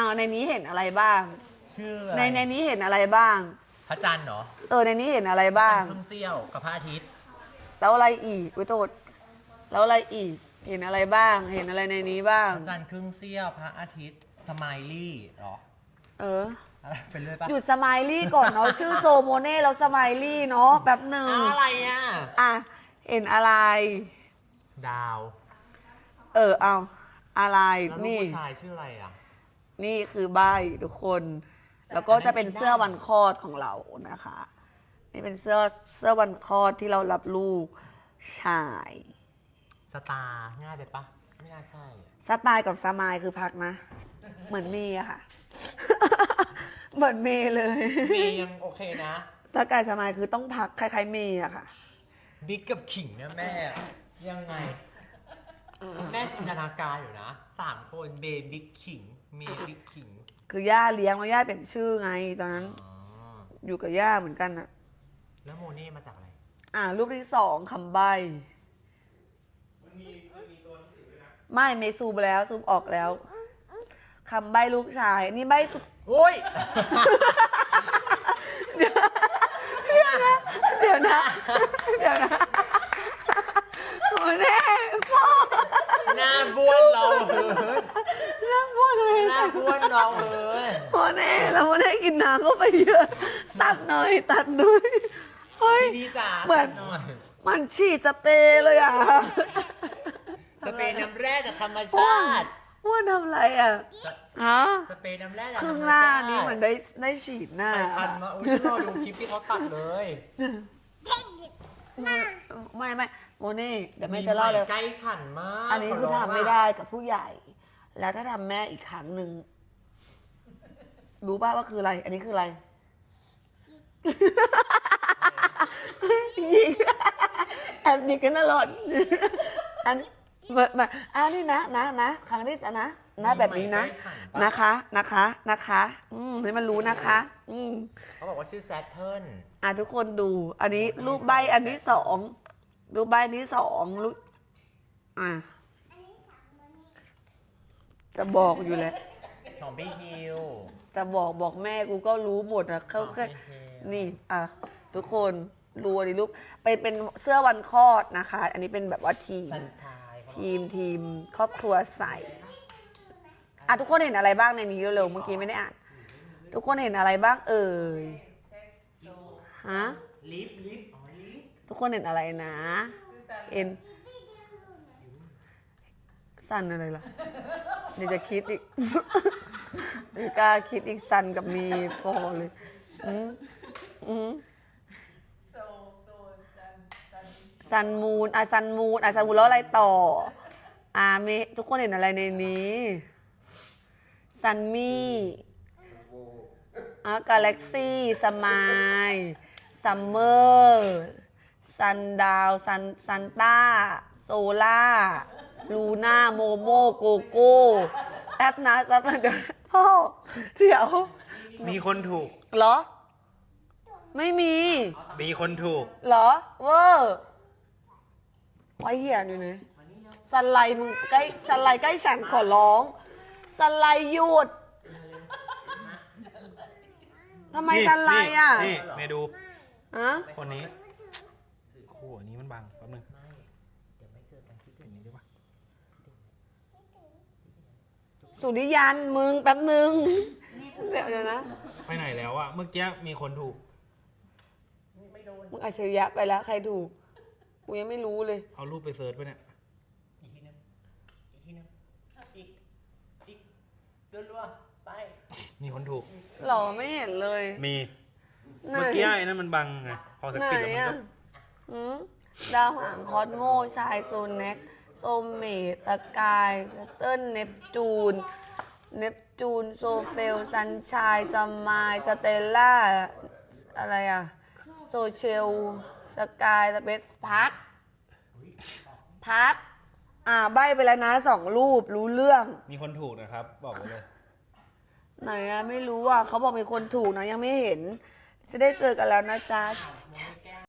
อ้าวในนี้เห็นอะไรบ้าง ชื่อในในนี้เห็นอะไรบ้าง พระจันทร์เหรอเออในนี้เห็นอะไรบ้าง ครึ่งเสี้ยวกับพระอาทิตย์แล้วอะไรอีกวิโตดแล้วอะไรอีก เห็นอะไรบ้าง เห็นอะไรในนี้บ้าง พระจันทร์ครึ่งเสี้ยวพระอาทิตย์สไมลี่เหรอเออ อะไรเป็นเรื่อยปะหยุดสไมายลี่ก่อนเนาะ ชื่อโซโมเน่แล้วสไมายลี่เนาะแป๊บหนึ่งอ้าวอะไรอะอะเห็นอะไร ดาวเออเอาอะไรแล้วลูกนี่ ผู้ชายชื่ออะไรอะ นี่คือใบทุกคน แล้วก็จะเป็นเสื้อวันคลอดของเรานะคะ นี่เป็นเสื้อเสื้อวันคลอดที่เรารับลูกชาย สตาร์ง่ายไปปะไม่น่าใช่อะสไตล์กับสมายคือพักนะ เหมือนเมย์อะค่ะ เหมือนเมย์เลย เมย์ยังโอเคนะ สกายสมายคือต้องพักคล้ายๆเมย์อะค่ะ บิ๊กกับขิงเนี่ยแม่ ยังไง แม่จินตนาการอยู่นะสามคนเบย์บิ๊กขิงเมย์บิ๊กขิงคือย่าเลี้ยงแล้วย่าเปลี่ยนชื่อไง ตอนนั้นอ๋ออยู่กับย่าเหมือนกันอะแล้วโมเน่มาจากอะไร อ่ารูปที่สองคำใบ ไม่เมย์ซูมไปแล้วซูมออกแล้วคำใบลูกชาย นี่ใบสุดโอ้ยเดี๋ยวนะ เดี๋ยวนะโอ้ยแน่พ่อ หน้าบ้วนเราเหิน เรื่องพูดเลย หน้าบ้วน เราเหินโอ้แน่แล้วโอ้แน่กินน้ำเข้าไปเยอะ ตัดหน่อย ตัดหน่อยเฮ้ย พี่จ๋าเหมือนหน่อยมันฉีดสเปรย์เลยอะสเปรย์น้ำแร่จากธรรมอ้วชานติ อ้วนทำอะไรอะฮะสเปรย์น้ำแร่จากคธรรึ่งรมหน้าชาตินี้เหมือนได้ได้ฉีดหน้าใครทันมาอุ้ยฉันรอดูคลิปที่เขาตัดเลยไม่ไม่โมนี่เดี๋ยวแม่จะเล่าเลยใกล้ฉันมากอันนี้คือขร้งทำไม่ะได้กับผู้ใหญ่ แล้วถ้าทำแม่อีกครั้งหนึ่ง รู้ป่าว่าคืออะไร อันนี้คืออะไรยิงแอบยิงกันตลอดอันมามาอันนี้นะนะนะครั้งที่สนะนะแบบนี้นะใกล้ฉัปนะคะนะคะนะคะอืมให้มันรู้นะคะ อืมเขาบอกว่าชื่อแซทเทิร์นอะทุกคนดู อันนี้รูปใบอันที่สองรูปใบอันที่สองรูปอะจะบอกอยู่แหละ ของพี่ฮิวแต่บอกบอกแม่กูก็รู้หมดนะเขาแค่โอเคนี่อะทุกคนดูอันนี้รูปเป็นเป็นเสื้อวันคลอดนะคะ อันนี้เป็นแบบว่าทีมสัญชัยเขาบอกทีมทีมครอบครัวใส่อะทุกคนเห็นอะไรบ้างในนี้เร็วๆเมื่อกี้ไม่ได้อ่านทุกคนเห็นอะไรบ้างเอ่ยฮะลิฟต์ลิฟต์อ๋อลิฟต์ทุกคนเห็นอะไรนะเอ็นสั้นอะไรล่ะเดี๋ยวจะคิดอีก เดี๋ยวกล้าคิดอีกสันกับมีพอเลยอืมอืมซันมูนอะซันมูนอะซันมูนแล้วอะไรต่อ อะเมทุกคนเห็นอะไรในนี้ซันมี่อะกาแล็กซี่สมายซัมเมอร์ซันดาวซันซันต้าโซล่าลูน่าโมโมโกโก้ แอปนะซับเดี๋ยวพ่อเดี๋ยวมีคนถูก เหรอ ไม่มีมีคนถูก เหรอ เวอร์ไว้เหี้ยอยู่เลยสไลด์มึงใกล้สไลด์ใกล้ฉันขอร้องสไลด์หยุดทำไมนี่สไลด์อะนี่เมดูฮะคนนี้โอ้โหอันนี้มันบังแป๊บนึง ไม่เดี๋ยวไม่เจอกันคิดถึ เห็ ง นนี้ได้ปะ สุริยันมึงแป๊บนึงเดี๋ยวเดี๋ยวนะ ไปไหนแล้วอะเมื่อกี้มีคนถูกไม่โดนมึงอัจฉริยะไปแล้วใครถูก กูยังไม่รู้เลย เอารูปไปเซิร์ชไปเนี่ย อีกทีนึงอีกทีนึงอีก อีกรัวๆไป มีคนถูกหรอไม่เห็นเลย มี ไหน เมื่อกี้ไอ้นั่นมันบังไง พอสไหนปิดแล้วมันอะก็หืมดาวหางคอสโมชายโซนแน็ก โซเมตตะกายเติ้ลเนปจูน เนปจูน โซเฟล ซันชายสมาย สเตลล่า อะไรอะโซเชล สกายสเปซพัก พัก อ่า ใบไปแล้วนะสองรูปรู้เรื่อง มีคนถูกนะครับ บอกไว้เลย ไหนอะไม่รู้อะเขาบอกมีคนถูกนะ ยังไม่เห็น จะได้เจอกันแล้วนะจ๊ะ